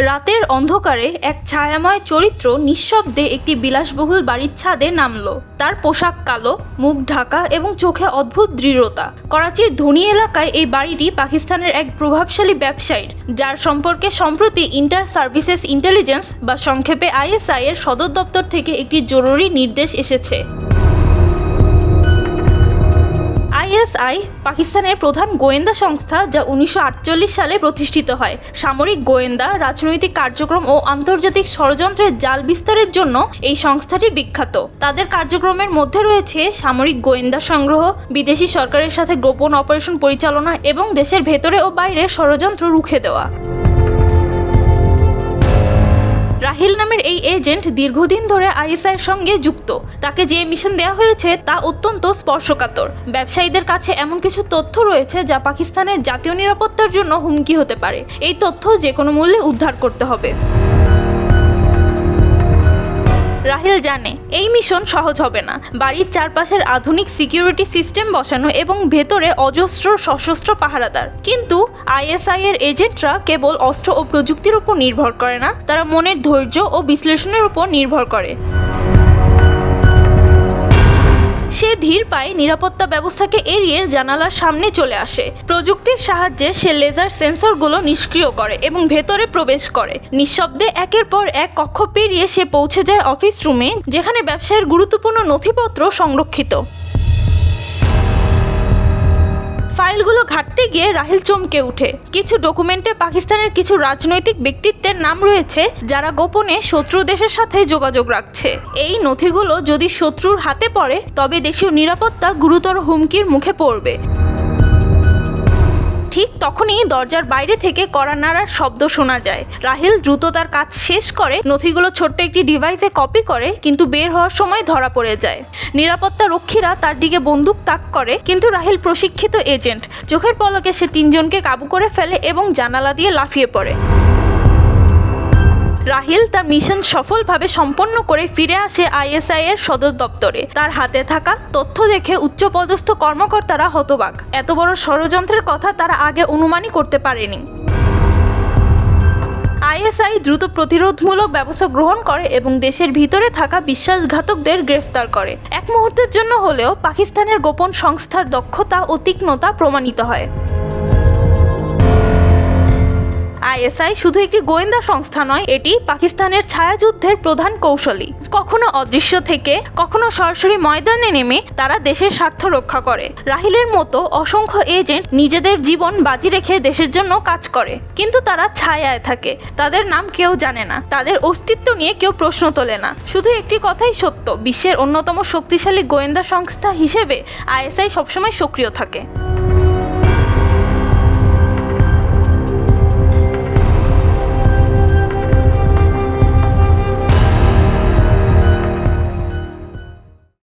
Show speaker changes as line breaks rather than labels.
রাতের অন্ধকারে এক ছায়াময় চরিত্র নিঃশব্দে একটি বিলাসবহুল বাড়ির ছাদে নামল। তার পোশাক কালো, মুখ ঢাকা এবং চোখে অদ্ভুত দৃঢ়তা। করাচির ধনী এলাকায় এই বাড়িটি পাকিস্তানের এক প্রভাবশালী ব্যবসায়ীর, যার সম্পর্কে সম্প্রতি ইন্টার সার্ভিসেস ইন্টেলিজেন্স বা সংক্ষেপে আইএসআই এর সদর দপ্তর থেকে একটি জরুরি নির্দেশ এসেছে। আইএসআই পাকিস্তানের প্রধান গোয়েন্দা সংস্থা যা উনিশশো আটচল্লিশ সালে প্রতিষ্ঠিত হয়। সামরিক গোয়েন্দা, রাজনৈতিক কার্যক্রম ও আন্তর্জাতিক ষড়যন্ত্রের জাল বিস্তারের জন্য এই সংস্থাটি বিখ্যাত। তাদের কার্যক্রমের মধ্যে রয়েছে সামরিক গোয়েন্দা সংগ্রহ, বিদেশি সরকারের সাথে গোপন অপারেশন পরিচালনা এবং দেশের ভেতরে ও বাইরে ষড়যন্ত্র রুখে দেওয়া। রাহিল নামের এই এজেন্ট দীর্ঘদিন ধরে আইএসআই সঙ্গে যুক্ত। তাকে যে মিশন দেওয়া হয়েছে তা অত্যন্ত স্পর্শকাতর। ব্যবসায়ীদের কাছে এমন কিছু তথ্য রয়েছে যা পাকিস্তানের জাতীয় নিরাপত্তার জন্য হুমকি হতে পারে। এই তথ্য যে কোনো মূল্যে উদ্ধার করতে হবে। রাহিল জানে, এই মিশন সহজ হবে না। বাড়ির চারপাশের আধুনিক সিকিউরিটি সিস্টেম বসানো এবং ভেতরে অজস্র সশস্ত্র পাহারাদার। কিন্তু আইএসআই এর এজেন্টরা কেবল অস্ত্র ও প্রযুক্তির উপর নির্ভর করে না, তারা মনের ধৈর্য ও বিশ্লেষণের উপর নির্ভর করে। সে ধীর পায়ে নিরাপত্তা ব্যবস্থাকে এড়িয়ে জানালার সামনে চলে আসে। প্রযুক্তির সাহায্যে সে লেজার সেন্সরগুলো নিষ্ক্রিয় করে এবং ভেতরে প্রবেশ করে। নিঃশব্দে একের পর এক কক্ষ পেরিয়ে সে পৌঁছে যায় অফিস রুমে, যেখানে ব্যবসায়ের গুরুত্বপূর্ণ নথিপত্র সংরক্ষিত। ঘাটতে গিয়ে রাহিল চমকে উঠে। কিছু ডকুমেন্টে পাকিস্তানের কিছু রাজনৈতিক ব্যক্তিত্বের নাম রয়েছে, যারা গোপনে শত্রু দেশের সাথে যোগাযোগ রাখছে। এই নথিগুলো যদি শত্রুর হাতে পড়ে, তবে দেশীয় নিরাপত্তা গুরুতর হুমকির মুখে পড়বে। ঠিক তখনই দরজার বাইরে থেকে কড়া নাড়ার শব্দ শোনা যায়। রাহিল দ্রুত তার কাজ শেষ করে, নথিগুলো ছোট্ট একটি ডিভাইসে কপি করে, কিন্তু বের হওয়ার সময় ধরা পড়ে যায়। নিরাপত্তা রক্ষীরা তার দিকে বন্দুক তাক করে, কিন্তু রাহিল প্রশিক্ষিত এজেন্ট। চোখের পলকে সে তিনজনকে কাবু করে ফেলে এবং জানালা দিয়ে লাফিয়ে পড়ে। রাহিল তার মিশন সফলভাবে সম্পন্ন করে ফিরে আসে আইএসআই এর সদর দপ্তরে। তার হাতে থাকা তথ্য দেখে উচ্চপদস্থ কর্মকর্তারা হতবাক। এত বড় ষড়যন্ত্রের কথা তারা আগে অনুমানই করতে পারেনি। আইএসআই দ্রুত প্রতিরোধমূলক ব্যবস্থা গ্রহণ করে এবং দেশের ভিতরে থাকা বিশ্বাসঘাতকদের গ্রেফতার করে। এক মুহূর্তের জন্য হলেও পাকিস্তানের গোপন সংস্থার দক্ষতা ও তীক্ষ্ণতা প্রমাণিত হয়। আইএসআই শুধু একটি গোয়েন্দা সংস্থা নয়, এটি পাকিস্তানের ছায়াযুদ্ধের প্রধান কৌশলী। কখনো অদৃশ্য থেকে, কখনো সরাসরি ময়দানে নেমে তারা দেশের স্বার্থ রক্ষা করে। রাহিলের মতো অসংখ্য এজেন্ট নিজেদের জীবন বাজি রেখে দেশের জন্য কাজ করে। কিন্তু তারা ছায়ায় থাকে, তাদের নাম কেউ জানে না, তাদের অস্তিত্ব নিয়ে কেউ প্রশ্ন তোলে না। শুধু একটি কথাই সত্য, বিশ্বের অন্যতম শক্তিশালী গোয়েন্দা সংস্থা হিসেবে আইএসআই সবসময় সক্রিয় থাকে।